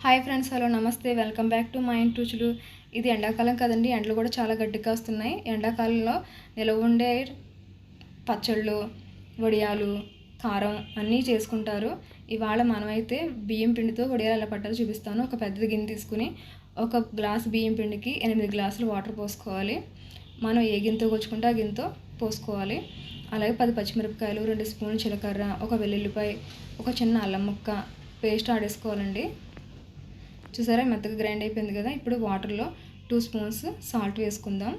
Hi friends hello నమస్తే. Welcome back to మా ఇంటి రుచులు ఇది ఎండాకాలం కదండి ఎండలు కూడా చాలా గట్టిగా వస్తున్నాయి. ఎండాకాలంలో నిలవ ఉండే పచ్చళ్ళు వడియాలు కారం అన్నీ చేసుకుంటారు. ఇవాళ మనమైతే బియ్యం పిండితో వడియాలు ఎలా పట్టాలో చూపిస్తాను. ఒక పెద్ద గిన్నె తీసుకుని ఒక గ్లాస్ బియ్యం పిండికి ఎనిమిది గ్లాసులు వాటర్ పోసుకోవాలి. మనం ఏ గిన్నెతో కొచ్చుకుంటే ఆ గిన్నెతో పోసుకోవాలి. అలాగే పది పచ్చిమిరపకాయలు రెండు స్పూన్లు జీలకర్ర ఒక వెల్లుల్లిపాయ ఒక చిన్న అల్లం ముక్క పేస్ట్ ఆడేసుకోవాలండి. చూసారా మెత్తగా గ్రైండ్ అయిపోయింది కదా? ఇప్పుడు వాటర్లో టూ స్పూన్స్ సాల్ట్ వేసుకుందాం.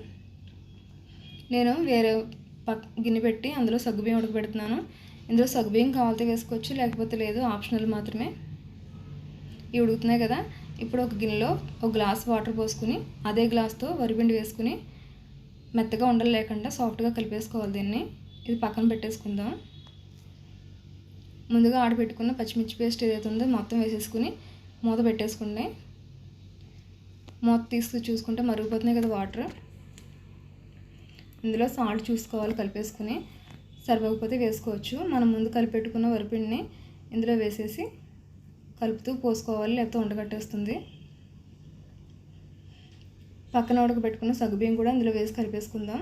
నేను వేరే పక్ గిన్నె పెట్టి అందులో సగ్గుబియ్యం ఉడకబెడుతున్నాను. ఇందులో సగ్గుబియ్యం కావాలితే వేసుకోవచ్చు లేకపోతే లేదు ఆప్షనల్ మాత్రమే. ఇవి ఉడుకుతున్నాయి కదా? ఇప్పుడు ఒక గిన్నెలో ఒక గ్లాస్ వాటర్ పోసుకుని అదే గ్లాస్తో వరిపిండి వేసుకుని మెత్తగా ఉండలు లేకుండా సాఫ్ట్గా కలిపేసుకోవాలి దీన్ని. ఇది పక్కన పెట్టేసుకుందాం. ముందుగా ఆడపెట్టుకున్న పచ్చిమిర్చి పేస్ట్ ఏదైతే ఉందో మొత్తం వేసేసుకుని మూత పెట్టేసుకోండి మూత తీసుకు చూసుకుంటే మరుగుపోతున్నాయి కదా వాటర్. ఇందులో సాల్ట్ చూసుకోవాలి కలిపేసుకుని. సరిపోకపోతే వేసుకోవచ్చు. మనం ముందు కలిపెట్టుకున్న వరిపిండిని ఇందులో వేసేసి కలుపుతూ పోసుకోవాలి లేకపోతే ఉండగట్టేస్తుంది. పక్కన ఉడకబెట్టుకున్న సగ్గుబియ్యం కూడా ఇందులో వేసి కలిపేసుకుందాం.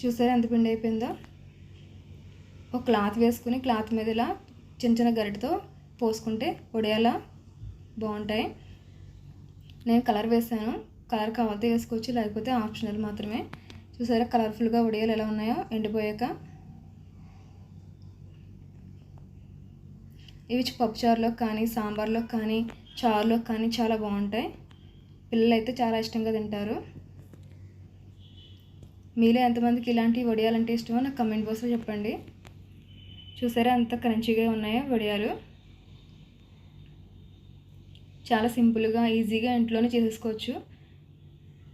చూసారా ఎంత పిండి అయిపోయిందో? ఒక క్లాత్ వేసుకుని క్లాత్ మీద ఇలా చిన్న చిన్న గరిటతో పోసుకుంటే వడియాలా బాగుంటాయి. నేను కలర్ వేసాను. కలర్ కావాలితే వేసుకోవచ్చు లేకపోతే ఆప్షనల్ మాత్రమే. చూసారా కలర్ఫుల్గా వడియాలు ఎలా ఉన్నాయో? ఎండిపోయాక. ఇవి పప్పుచారులో కానీ సాంబార్లో కానీ చారులో కానీ చాలా బాగుంటాయి. పిల్లలు అయితే చాలా ఇష్టంగా తింటారు. మీలో ఎంతమందికి ఇలాంటి వడియాలంటే ఇష్టమో నాకు కమెంట్ బాక్స్లో చెప్పండి. చూసారా అంత క్రంచిగా ఉన్నాయో వడియాలు. చాలా సింపుల్గా ఈజీగా ఇంట్లోనే చేసేసుకోవచ్చు.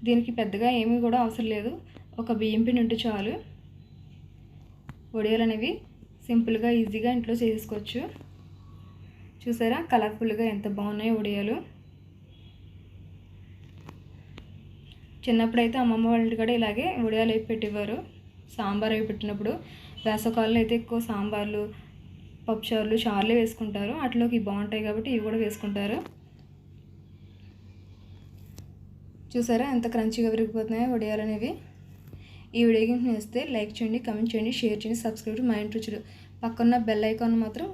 దీనికి పెద్దగా ఏమీ కూడా అవసరం లేదు. ఒక బియ్యం పిండి ఉంటే చాలు. వడియాలు అనేవి సింపుల్గా ఈజీగా ఇంట్లో చేసేసుకోవచ్చు. చూసారా కలర్ఫుల్గా ఎంత బాగున్నాయో వడియాలు. చిన్నప్పుడైతే అమ్మమ్మ వాళ్ళ ఇంటి కూడా ఇలాగే వడియాలు అవి పెట్టేవారు. సాంబార్ అవి పెట్టినప్పుడు వేసవకాలంలో అయితే ఎక్కువ సాంబార్లు పప్పుచారులు చారులే వేసుకుంటారు. అట్లోకి బాగుంటాయి కాబట్టి ఇవి కూడా వేసుకుంటారు. చూసారా ఎంత క్రంచిగా విరిగిపోతున్నాయో వడియాలు అనేవి. ఈ వీడియోకి వేస్తే లైక్ చేయండి కమెంట్ చేయండి షేర్ చేయండి సబ్స్క్రైబ్ మైండ్ రుచులు. పక్కన్న బెల్ ఐకాన్ మాత్రం